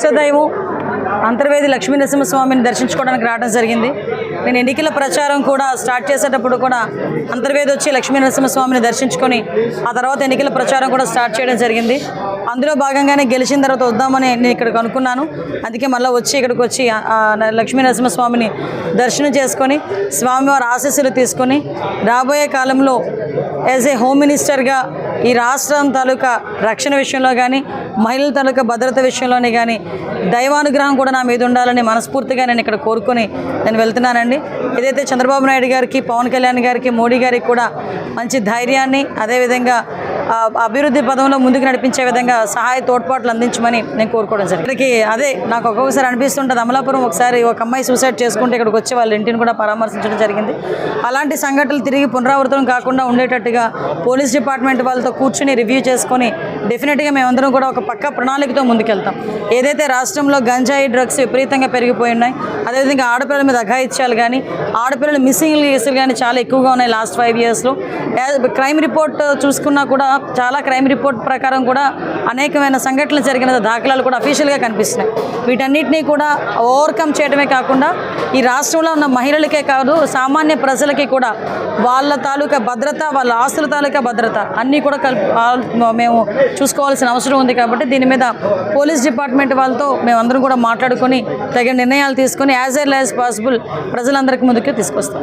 ఇష్టదైవం అంతర్వేది లక్ష్మీ నరసింహస్వామిని దర్శించుకోవడానికి రావడం జరిగింది. నేను ఎన్నికల ప్రచారం కూడా స్టార్ట్ చేసేటప్పుడు కూడా అంతర్వేది వచ్చి లక్ష్మీ నరసింహస్వామిని దర్శించుకొని ఆ తర్వాత ఎన్నికల ప్రచారం కూడా స్టార్ట్ చేయడం జరిగింది. అందులో భాగంగానే గెలిచిన తర్వాత వద్దామని నేను ఇక్కడ కనుక్కున్నాను అందుకే మళ్ళీ వచ్చి ఇక్కడికి వచ్చి ఆ, లక్ష్మీ నరసింహస్వామిని దర్శనం చేసుకొని స్వామివారి ఆశీస్సులు తీసుకొని రాబోయే కాలంలో యాజ్ ఏ హోమ్ మినిస్టర్గా ఈ రాష్ట్రం తాలూకా రక్షణ విషయంలో కానీ మహిళల తాలూకా భద్రత విషయంలోనే కానీ దైవానుగ్రహం కూడా నా మీద ఉండాలని మనస్ఫూర్తిగా నేను ఇక్కడ కోరుకొని నేను వెళ్తున్నానండి. ఏదైతే చంద్రబాబు నాయుడు గారికి పవన్ కళ్యాణ్ గారికి మోడీ గారికి కూడా మంచి ధైర్యాన్ని అదేవిధంగా అభివృద్ధి పదంలో ముందుకు నడిపించే విధంగా సహాయ తోడ్పాట్లు అందించమని నేను కోరుకోవడం జరిగింది. ఇక్కడికి అదే నాకు ఒక్కొక్కసారి అనిపిస్తుంటుంది. అమలాపురం ఒకసారి ఒక అమ్మాయి సూసైడ్ చేసుకుంటే ఇక్కడికి వచ్చి వాళ్ళ ఇంటిని కూడా పరామర్శించడం జరిగింది. అలాంటి సంఘటనలు తిరిగి పునరావృతం కాకుండా ఉండేటట్టుగా పోలీస్ డిపార్ట్మెంట్ వాళ్ళతో కూర్చుని రివ్యూ చేసుకొని డెఫినెట్గా మేమందరం కూడా ఒక పక్క ప్రణాళికతో ముందుకెళ్తాం. ఏదైతే రాష్ట్రంలో గంజాయి డ్రగ్స్ విపరీతంగా పెరిగిపోయి ఉన్నాయి అదేవిధంగా ఆడపిల్లల మీద అఘాయిత్యాలు కానీ ఆడపిల్లల మిస్సింగ్ కేసులు కానీ చాలా ఎక్కువగా ఉన్నాయి లాస్ట్ ఫైవ్ ఇయర్స్లో క్రైమ్ రిపోర్ట్ చూసుకున్నా కూడా చాలా క్రైమ్ రిపోర్ట్ ప్రకారం కూడా అనేకమైన సంఘటనలు జరిగిన దాఖలాలు కూడా అఫీషియల్గా కనిపిస్తున్నాయి. వీటన్నిటినీ కూడా ఓవర్కమ్ చేయడమే కాకుండా ఈ రాష్ట్రంలో ఉన్న మహిళలకే కాదు సామాన్య ప్రజలకి కూడా వాళ్ళ తాలూకా భద్రత వాళ్ళ ఆస్తుల తాలూకా భద్రత అన్నీ కూడా కల్ ఆ- మేము చూసుకోవాల్సిన అవసరం ఉంది కాబట్టి దీని మీద పోలీస్ డిపార్ట్మెంట్ వాళ్ళతో మేమందరం కూడా మాట్లాడుకొని తగిన నిర్ణయాలు తీసుకొని యాజ్ ఎర్లీ యాజ్ పాసిబుల్ ప్రజలందరికీ ముందుకు తీసుకొస్తాం.